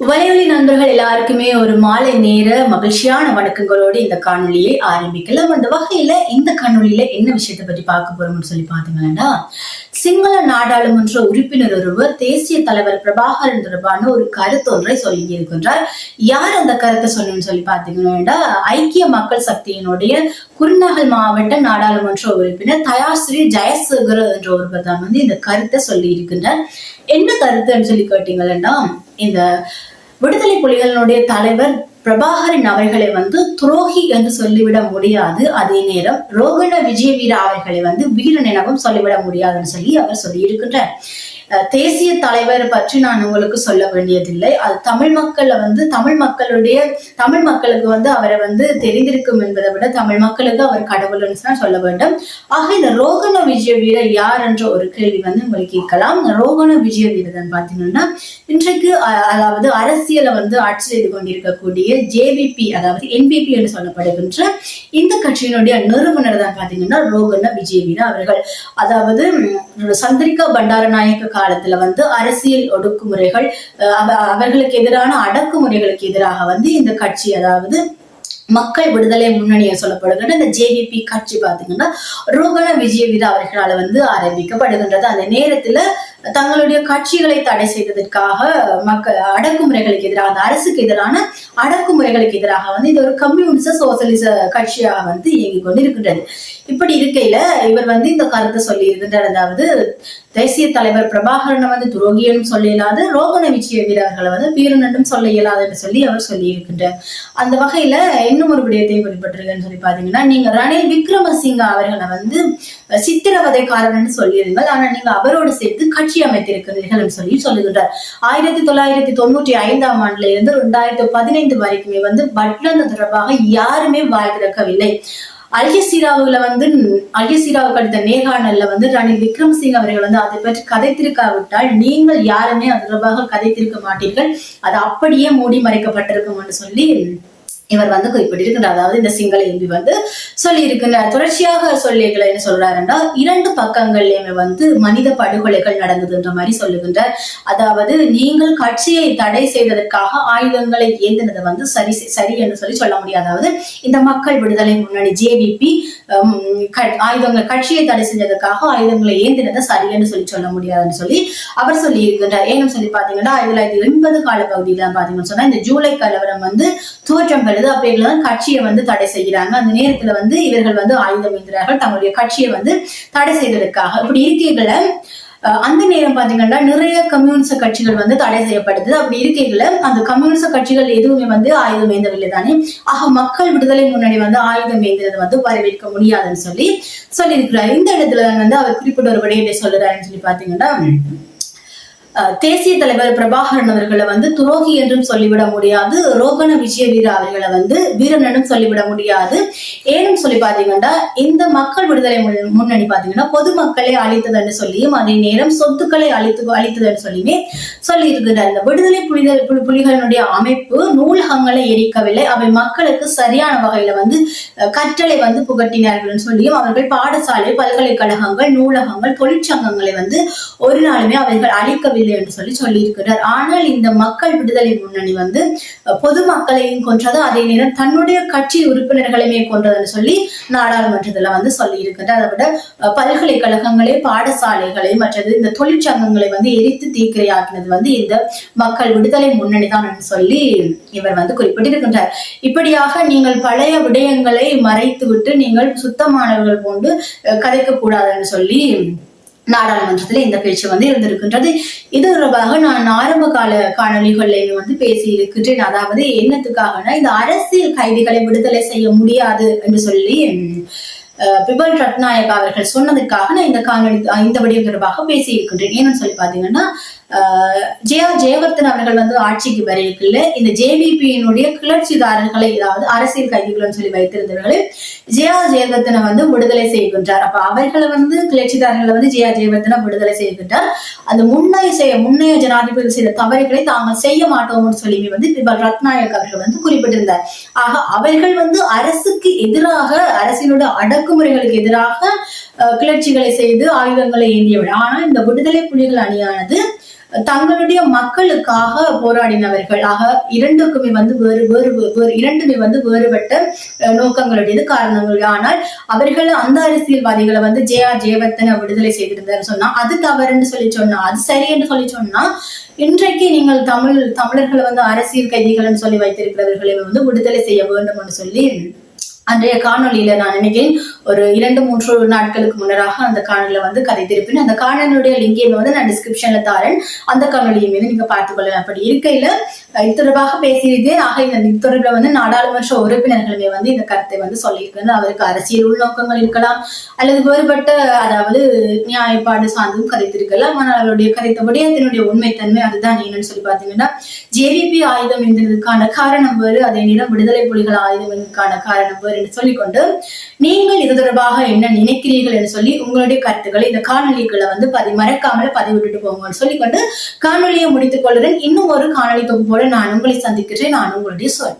வலையொலி நண்பர்கள் எல்லாருக்குமே ஒரு மாலை நேர மகிழ்ச்சியான வணக்கங்களோடு இந்த காணொலியை ஆரம்பிக்கலாம். அந்த வகையில இந்த காணொலியில என்ன விஷயத்தை பற்றி பார்க்க போறோம்னு சொல்லி பாத்தீங்கன்னா சிங்கள நாடாளுமன்ற உறுப்பினர் ஒருவர் தேசிய தலைவர் பிரபாகரன் தொடர்பான ஒரு கருத்தொன்றை சொல்லி இருக்கின்றார் யார் அந்த கருத்தை சொல்லணும்னு சொல்லி பாத்தீங்கன்னா ஐக்கிய மக்கள் சக்தியினுடைய குருநகல் மாவட்ட நாடாளுமன்ற உறுப்பினர் தயாஸ்ரீ ஜெயசேகர் என்ற ஒருவர் தான் வந்து இந்த கருத்தை சொல்லி இருக்கின்றார் என்ன கருத்துன்னு சொல்லி கேட்டீங்கன்னா இந்த விடுதலை புலிகளினுடைய தலைவர் பிரபாகரன் அவர்களை வந்து துரோகி என்று சொல்லிவிட முடியாது. அதே நேரம் ரோகண விஜய வீர அவர்களை வந்து வீரன் எனவும் சொல்லிவிட முடியாதுன்னு சொல்லி அவர் சொல்லி இருக்கின்றார் தேசிய தலைவர் பற்றி நான் உங்களுக்கு சொல்ல வேண்டியதில்லை. அது தமிழ் மக்களை வந்து தமிழ் மக்களுடைய தமிழ் மக்களுக்கு வந்து அவரை வந்து தெரிந்திருக்கும் என்பதை விட தமிழ் மக்களுக்கு அவர் கடவுள்னு தான் சொல்ல வேண்டும். ஆக இந்த ரோகண விஜய வீரர் யார் என்ற ஒரு கேள்வி வந்து உங்களுக்கு கேட்கலாம். ரோகண விஜய வீரர் பாத்தீங்கன்னா இன்றைக்கு அதாவது அரசியலை வந்து ஆட்சி செய்து கொண்டிருக்கக்கூடிய ஜேவிபி அதாவது என்பிபி என்று சொல்லப்படுகின்ற இந்த கட்சியினுடைய நிறுவனர் தான் பாத்தீங்கன்னா ரோகண விஜய வீரர் அவர்கள். அதாவது சந்திரிகா பண்டாரநாயக்க காலத்துல வந்து அரசியல் ஒடுக்குமுறைகள் அவர்களுக்கு எதிரான அடக்குமுறைகளுக்கு எதிராக வந்து இந்த கட்சி அதாவது மக்கள் விடுதலை முன்னணியை சொல்லப்படுகின்ற இந்த ஜேவிபி கட்சி பாத்தீங்கன்னா ரோகண விஜயவிதா அவர்களால் வந்து ஆரம்பிக்கப்படுகின்றது. அந்த நேரத்துல தங்களுடைய கட்சிகளை தடை செய்ததற்காக மக்கள் அடக்குமுறைகளுக்கு எதிராக அந்த அரசுக்கு எதிரான அடக்குமுறைகளுக்கு எதிராக வந்து இது ஒரு கம்யூனிச சோசலிச கட்சியாக வந்து இயங்கிக் கொண்டிருக்கின்றது. இப்படி இருக்கையில இவர் வந்து இந்த கருத்தை சொல்லி இருந்தார் அதாவது தேசிய தலைவர் பிரபாகரனை வந்து துரோகியனும் சொல்ல இயலாது ரோகண விஜய வீரர்களை வந்து வீரனும் சொல்ல இயலாதுன்னு சொல்லி அவர் சொல்லி இருக்கின்றார் அந்த வகையில இன்னும் ஒரு விடயத்தை குறிப்பிட்டிருக்கேன்னு சொல்லி பாத்தீங்கன்னா நீங்க ரணில் விக்ரமசிங்க அவர்களை வந்து சித்திரவதைக்காரன் சொல்லியிருங்கள் ஆனா நீங்க அவரோடு சேர்த்து கட்சி அமைத்திருக்கிறீர்கள் சொல்லி சொல்லுகின்றார். ஆயிரத்தி தொள்ளாயிரத்தி தொண்ணூற்றி ஐந்தாம் ஆண்டுல இருந்து ரெண்டாயிரத்தி பதினைந்து வரைக்குமே வந்து பட்லந்த தொடர்பாக யாருமே வாய் திறக்கவில்லை அல்ஜசீராவுல வந்து அல்ஜசீராவுக்கு அடுத்த நேர்காணல்ல வந்து ரணில் விக்ரமசிங் அவர்கள் வந்து அதை பற்றி கதைத்திருக்காவிட்டால் நீங்கள் யாருமே அது தொடர்பாக கதைத்திருக்க மாட்டீர்கள். அது அப்படியே மூடி மறைக்கப்பட்டிருக்கும் என்று சொல்லி இவர் வந்து குறிப்பிட்டிருக்கின்றார். அதாவது இந்த சிங்கள எம்பி வந்து சொல்லி இருக்கின்றார் தொடர்ச்சியாக சொல்லிகளை என்ன சொல்றாருன்னா இரண்டு பக்கங்கள்லயுமே வந்து மனித படுகொலைகள் நடந்ததுன்ற மாதிரி சொல்லுகின்றார் அதாவது நீங்கள் கட்சியை தடை செய்ததற்காக ஆயுதங்களை ஏந்தினதை வந்து சரி சரி என்று சொல்லி சொல்ல முடியாது. அதாவது இந்த மக்கள் விடுதலை முன்னணி ஜேவிபி ஆயுதங்கள் கட்சியை தடை செஞ்சதுக்காக ஆயுதங்களை ஏந்தினதை சரி என்று சொல்லி சொல்ல முடியாதுன்னு சொல்லி அவர் சொல்லி இருக்கின்றார் ஏன்னு சொல்லி பாத்தீங்கன்னா ஆயிரத்தி தொள்ளாயிரத்தி எண்பது கால பகுதியில பாத்தீங்கன்னு சொன்னா இந்த ஜூலை கலவரம் வந்து தோற்றம் பெறுது அப்ப வந்து கட்சியை வந்து தடை செய்கிறாங்க. அந்த நேரத்துல வந்து இவர்கள் வந்து ஆயுதம் ஏந்தினார்கள் தங்களுடைய கட்சியை வந்து தடை செய்ததற்காக. இப்படி இருக்கைகள அந்த நேரம் பாத்தீங்கன்னா நிறைய கம்யூனிச கட்சிகள் வந்து தடை செய்யப்படுது அப்படி இருக்கைகள அந்த கம்யூனிச கட்சிகள் எதுவுமே வந்து ஆயுதம் ஏந்தவில்லை தானே? ஆக மக்கள் விடுதலை முன்னணி வந்து ஆயுதம் ஏந்தினது வந்து வரவேற்க முடியாதுன்னு சொல்லி சொல்லியிருக்கிறார். இந்த இடத்துல வந்து அவர் குறிப்பிட்ட ஒரு விடயத்தை சொல்லுறாருன்னு சொல்லி பாத்தீங்கன்னா தேசிய தலைவர் பிரபாகரன் அவர்களை வந்து துரோகி என்றும் சொல்லிவிட முடியாது. ரோகண விஜய வீர அவர்களை வந்து வீரனும் சொல்லிவிட முடியாது. ஏனும் சொல்லி பாத்தீங்கன்னா இந்த மக்கள் விடுதலை முன்னணி பாத்தீங்கன்னா பொதுமக்களை அழித்ததுன்னு சொல்லியும் அதே நேரம் சொத்துக்களை அழித்து அழித்ததுன்னு சொல்லியுமே சொல்லி இருக்கிறார் இந்த விடுதலை புலிகள் புலிகளினுடைய அமைப்பு நூலகங்களை எரிக்கவில்லை. அவை மக்களுக்கு சரியான வகையில வந்து கற்றலை வந்து புகட்டினார்கள் சொல்லியும் அவர்கள் பாடசாலை பல்கலைக்கழகங்கள் நூலகங்கள் தொழிற்சங்கங்களை வந்து ஒரு நாளுமே அவர்கள் அழிக்கவில்லை. என்று சொல்லி சொல்லியிருக்கிறார். ஆனால் இந்த மக்கள் விடுதலை முன்னணி வந்து அஹ், பொதுமக்களையும் கொன்றது அதே நேரம் தன்னுடைய கட்சி உறுப்பினர்களையுமே கொன்றதுன்னு சொல்லி நாடாளுமன்றத்துல வந்து சொல்லி இருக்கிறார் அதை விட அஹ், பாடசாலைகளை மற்றது இந்த தொழிற்சங்கங்களை வந்து எரித்து தீக்கிரையாக்கினது வந்து இந்த மக்கள் விடுதலை முன்னணி தான் என்று சொல்லி இவர் வந்து குறிப்பிட்டிருக்கின்றார். இப்படியாக நீங்கள் பழைய விடயங்களை மறைத்து விட்டு நீங்கள் சுத்தமானவர்கள் போன்று கதைக்க கூடாதுன்னு சொல்லி நாடாளுமன்றத்தில் இந்த பேச்சு வந்து இருந்திருக்கின்றது. இது தொடர்பாக நான் ஆரம்ப கால காணொலிகளில் வந்து பேசி இருக்கின்றேன் அதாவது என்னத்துக்காகனா இந்த அரசியல் கைதிகளை விடுதலை செய்ய முடியாது என்று சொல்லி அஹ், பிபல் ரத்நாயக் அவர்கள் சொன்னதுக்காக நான் இந்த காணொலி இந்த விடயம் தொடர்பாக பேசி இருக்கின்றேன் ஏன்னு சொல்லி பாத்தீங்கன்னா ஜே ஜெயா ஜெயவர்தன் அவர்கள் வந்து ஆட்சிக்கு வரையில இந்த ஜேபிபியினுடைய கிளர்ச்சிதாரர்களை அதாவது அரசியல் கைதிகள்னு சொல்லி வைத்திருந்தவர்களை ஜெயா ஜெயவர்தனை வந்து விடுதலை செய்கின்றார். அப்ப அவர்களை வந்து கிளர்ச்சிதாரர்களை வந்து ஜெயா ஜெயவர்தனை விடுதலை செய்கின்றார் அந்த முன்னைய செய்ய முன்னைய ஜனாதிபதி செய்த தவறுகளை தாங்கள் செய்ய மாட்டோம்னு சொல்லி வந்து பிபல் ரத்நாயக் அவர்கள் வந்து குறிப்பிட்டிருந்தார். ஆக அவர்கள் வந்து அரசுக்கு எதிராக அரசினுடைய அடக்குமுறைகளுக்கு எதிராக அஹ், கிளர்ச்சிகளை செய்து ஆயுதங்களை ஏந்தியவர். ஆனால் இந்த விடுதலை புலிகள் அணியானது தங்களுடைய மக்களுக்காக போராடினவர்கள். ஆக இரண்டுக்குமே வந்து வேறு வேறு வேறு இரண்டுமே வந்து வேறுபட்ட நோக்கங்களுடையது காரணங்கள். ஆனால் அவர்கள் அந்த அரசியல்வாதிகளை வந்து ஜே ஆர் ஜெயவர்த்தன விடுதலை செய்திருந்தார் சொன்னா அது தவறுன்னு சொல்லி சொன்னா அது சரி என்று சொல்லி சொன்னா இன்றைக்கு நீங்கள் தமிழ் தமிழர்களை வந்து அரசியல் கைதிகள்னு சொல்லி வைத்திருக்கிறவர்களை வந்து விடுதலை செய்ய வேண்டும் என்று சொல்லி அன்றைய காணொளியில நான் நினைக்கிறேன் ஒரு இரண்டு மூன்று நாட்களுக்கு முன்னராக அந்த காணொலியில வந்து கதை திருப்பினேன். அந்த காணொலியுடைய லிங்கையும் வந்து நான் டிஸ்கிரிப்ஷன்ல தாரேன். அந்த காணொலியை மீது நீங்க பார்த்துக்கொள்ளலாம். அப்படி இருக்கையில இது தொடர்பாக பேசியது ஆக இந்த தொடர்பில் வந்து நாடாளுமன்ற உறுப்பினர்களுமே வந்து இந்த கருத்தை வந்து சொல்லியிருக்கிறது அவருக்கு அரசியல் உள்நோக்கங்கள் இருக்கலாம் அல்லது வேறுபட்ட அதாவது நியாயப்பாடு சார்ந்தும் கதைத்திருக்கலாம். ஆனால் அவருடைய கதைத்தபடி அதனுடைய உண்மைத்தன்மை அதுதான். என்னன்னு சொல்லி பார்த்தீங்கன்னா ஜேவிபி ஆயுதம் என்பதற்கான காரணம் வேறு அதே நேரம் விடுதலை புலிகள் ஆயுதம் என்பதற்கான காரணம் வேறு என்று சொல்லிக்கொண்டு நீங்கள் இது தொடர்பாக என்ன நினைக்கிறீர்கள் என்று சொல்லி உங்களுடைய கருத்துக்களை இந்த காணொலிகளை வந்து பதி மறக்காமல் பதிவிட்டுட்டு போங்கன்னு சொல்லிக்கொண்டு காணொலியை முடித்துக் கொள்கிறேன் இன்னும் ஒரு காணொலி தொகுப்போடு நான் உங்களை சந்திக்கிறேன். நான் உங்களுடைய சொல்